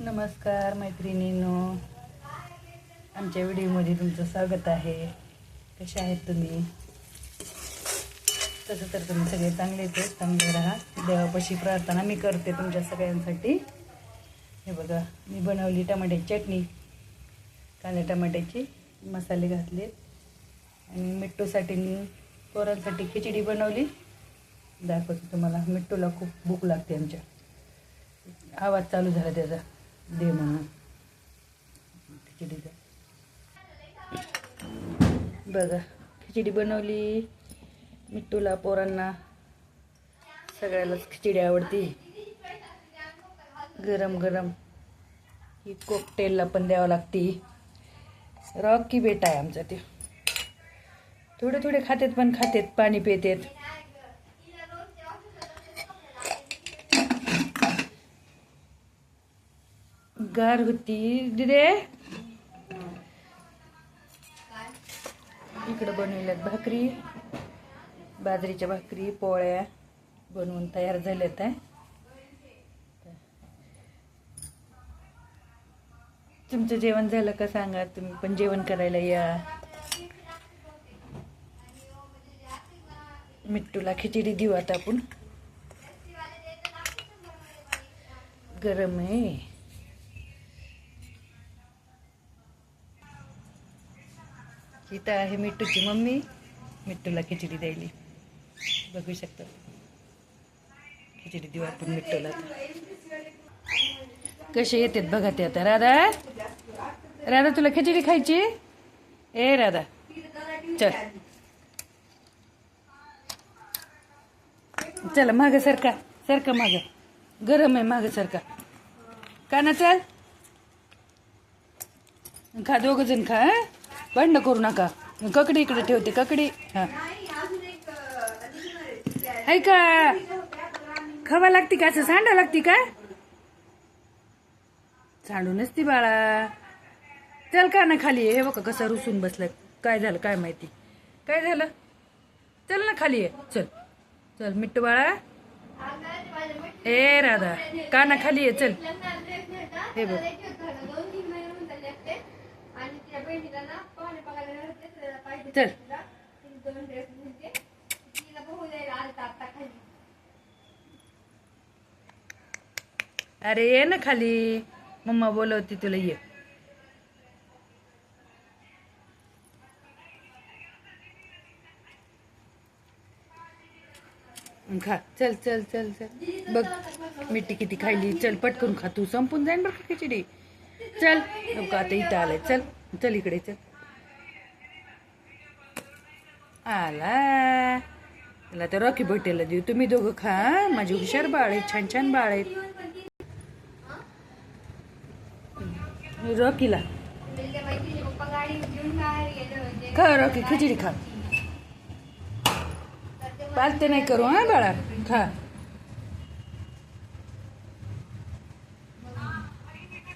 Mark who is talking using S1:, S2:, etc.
S1: नमस्कार मैत्रिणींनो. आमच्या व्हिडिओमध्ये तुमचं स्वागत आहे. कसे आहेत तुम्ही? तसं तर तुम्ही सगळे चांगलेच आहेत चांगले राहा. देवापाशी प्रार्थना मी करते तुमच्या सगळ्यांसाठी. हे बघा मी बनवली टमाट्याची चटणी. कांद्या टमाट्याची मसाले घातलेत. आणि मिट्टूसाठी मी पोरांसाठी खिचडी बनवली. दाखवते तुम्हाला मिट्टूला खूप भूक लागते आमच्या. आवाज चालू झाला त्याचा. दे म्हणून खिचडीचा बघा खिचडी बनवली. मिठूला पोरांना सगळ्यालाच खिचडी आवडती. गरम गरम ही कोकटेलला पण द्यावं लागती. रॉकी बेटा आहे आमचा ते. थोडे थोडे खातेत पण खातेत पाणी पितेत. गार होती दिदे. इकडं बनवल्यात भाकरी. बाजरीच्या भाकरी पोळ्या बनवून तयार झाल्यात आहे. तुमचं जेवण झालं का सांगा? तुम्ही पण जेवण करायला या. मिट्टूला खिचडी देऊ आता आपण. गरम आहे. इथं आहे मिट्टूची मम्मी. मिट्टूला खिचडी द्यायली. बघू शकतो. खिचडी देऊ आपण मिट्टूला कसे येतात बघा ते आता. राधा? राधा तुला खिचडी खायची? ए राधा. चल. चला माग सरका. सरका माग. गरम आहे माग सरका. का ना चल? खा दोघ जण खा भांडणं करू नका. ककडी इकडे ठेवते ककडी. हा. हाय का? खवा लागते का असं? सांडा लागते का? सांडूनच ती बाळा. चल का ना खाली हे बघा कसं रुसून बसलं. काय झालं काय माहिती. काय झालं? चल ना खाली ये. चल. चल मिट्टू बाळा. ए राधा. का ना खाली ये? चल. हे बघ. चल. अरे ये ना खाली. मम्मा बोलवती तुला ये. खा. चल चल चल चल. बघ मिठी किती खायली. चल पटकन खा. तू संपून जाईन बरं खिचडी. चल आता इथं आलाय. चल. चल इकडे चल. आला. त्याला तर रॉकी बटेला देऊ. तुम्ही दोघं खा माझे हुशार बाळ आहेत छान छान बाळ आहेत. रॉकीला. खा रॉकी खिचडी खा. पालते नाही करू हा बाळा? खा.